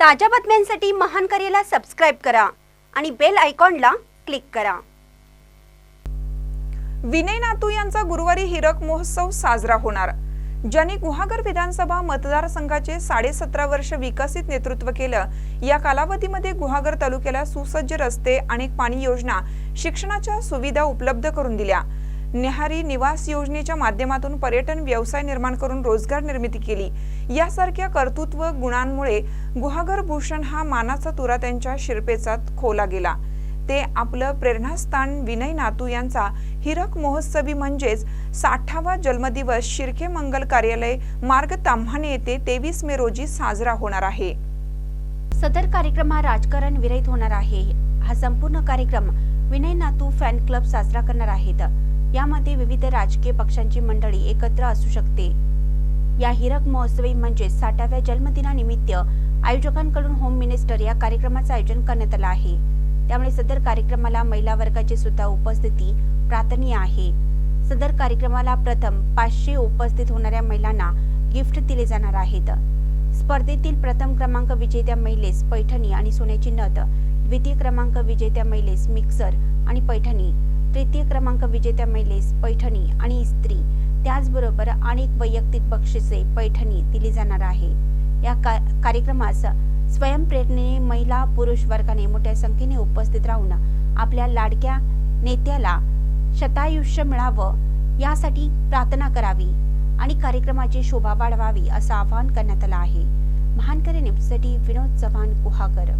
ताज्या बातम्यांसाठी महान करेला सबस्क्राईब करा आणि बेल आयकॉनला क्लिक करा. विनय नातू यांचा गुरुवारी हिरक महोत्सव साजरा होणार. ज्यांनी गुहागर विधानसभा मतदारसंघाचे साडेसतरा वर्ष विकसित नेतृत्व केलं या कालावधीमध्ये गुहागर तालुक्याला सुसज्ज रस्ते अनेक पाणी योजना शिक्षणाच्या सुविधा उपलब्ध करून दिल्या. निहारी निवास योजनेच्या माध्यमातून पर्यटन व्यवसाय निर्माण करून रोजगार निर्मिती केली. यासारख्या कर्तृत्व गुणांमुळे गुहागर भूषण हा मानाचा तुरा त्यांच्या शिरपेचात खोला गेला. ते आपलं प्रेरणास्थान विनय नातू यांचा हिरक महोत्सवी म्हणजेच साठावा जन्मदिवस शिर्के मंगल कार्यालय मार्ग ताम्हाणे येथे तेवीस मे रोजी साजरा होणार आहे. सदर कार्यक्रम हा राजकारण विरहित होणार आहे. हा संपूर्ण कार्यक्रम विनय नातू फॅन क्लब साजरा करणार आहेत. यामध्ये विविध राजकीय पक्षांची मंडळी एकत्र असू शकते. या हिरक महोत्सवी म्हणजे साठाव्या जन्मदिनानिमित्त आयोजकांकडून होम मिनिस्टर या कार्यक्रमाचं आयोजन करण्यात आलं आहे. त्यामुळे सदर कार्यक्रमाला महिला वर्गाची सुद्धा उपस्थिती प्रार्थनीय आहे. सदर कार्यक्रमाला प्रथम पाचशे उपस्थित होणाऱ्या महिलांना गिफ्ट दिले जाणार आहेत. स्पर्धेतील प्रथम क्रमांक विजेत्या महिलेस पैठणी आणि सोन्याची नथ द्वितीय क्रमांक विजेत्या महिलेस मिक्सर आणि पैठणी. तृतीय क्रमांक विजेत्या महिलेस पैठणी आणि इस्त्री त्याचबरोबर अनेक वैयक्तिक बक्षिसे पैठणी दिली जाणार आहे. या का कार्यक्रमास स्वयंप्रेरणेने महिला पुरुष वर्गाने मोठ्या संख्येने उपस्थित राहून आपल्या लाडक्या नेत्याला शतायुष्य मिळावं यासाठी प्रार्थना करावी आणि कार्यक्रमाची शोभा वाढवावी असं आवाहन करण्यात आलं आहे. महानकरी न्यूजसाठी विनोद चव्हाण गुहागर.